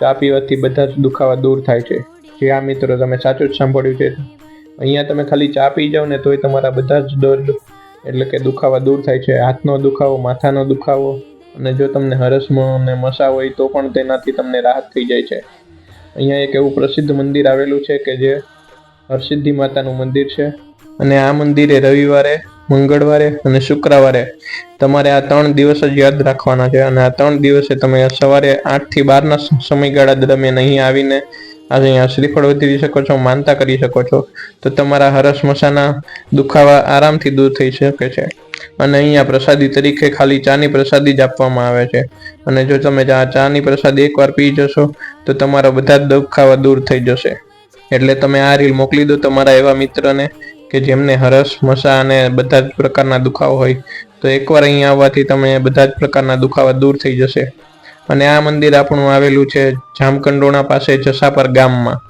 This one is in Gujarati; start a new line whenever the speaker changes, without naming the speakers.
ચા પીવાથી બધા જ દુખાવા દૂર થાય છે. જે આ મિત્રો, તમે સાચું જ સાંભળ્યું છે. અહીંયા તમે ખાલી ચા પી જાઓ ને તોય તમારા બધા જ દર્દ, એટલે કે દુખાવા દૂર થાય છે. હાથનો દુખાવો, માથાનો દુખાવો, અને જો તમને હરસમો અને મસા હોય તો પણ તેનાથી તમને રાહત થઈ જાય છે. અહીંયા એક એવું પ્રસિદ્ધ મંદિર આવેલું છે કે જે હરસિદ્ધિ માતાનું મંદિર છે. અને આ મંદિરે રવિવારે મંગળવારે અને શુક્રવારે તમારે આ ત્રણ દિવસ જ યાદ રાખવાના છે. અને આ ત્રણ દિવસે તમે સવારે આઠથી બારના સમયગાળા દરમિયાન અહીં આવીને અહીંયા શ્રીફળ વધી શકો છો, માનતા કરી શકો છો. તો તમારા હરસ મસાના દુખાવા આરામથી દૂર થઈ શકે છે. અને અહીંયા પ્રસાદી તરીકે ખાલી ચાની પ્રસાદી જ આપવામાં આવે છે. અને જો તમે આ ચાની પ્રસાદી એકવાર પી જશો, તો તમારા બધા દુખાવા દૂર થઈ જશે. એટલે તમે આ રીલ મોકલી દો તમારા એવા મિત્રને કે જેમને હરસ, મસા અને બધા જ પ્રકારના દુખાવો હોય, તો એકવાર અહીંયા આવવાથી તમે બધા જ પ્રકારના દુખાવા દૂર થઈ જશે. અને આ મંદિર આપણું આવેલું છે જામકંડોણા પાસે જસાપર ગામમાં.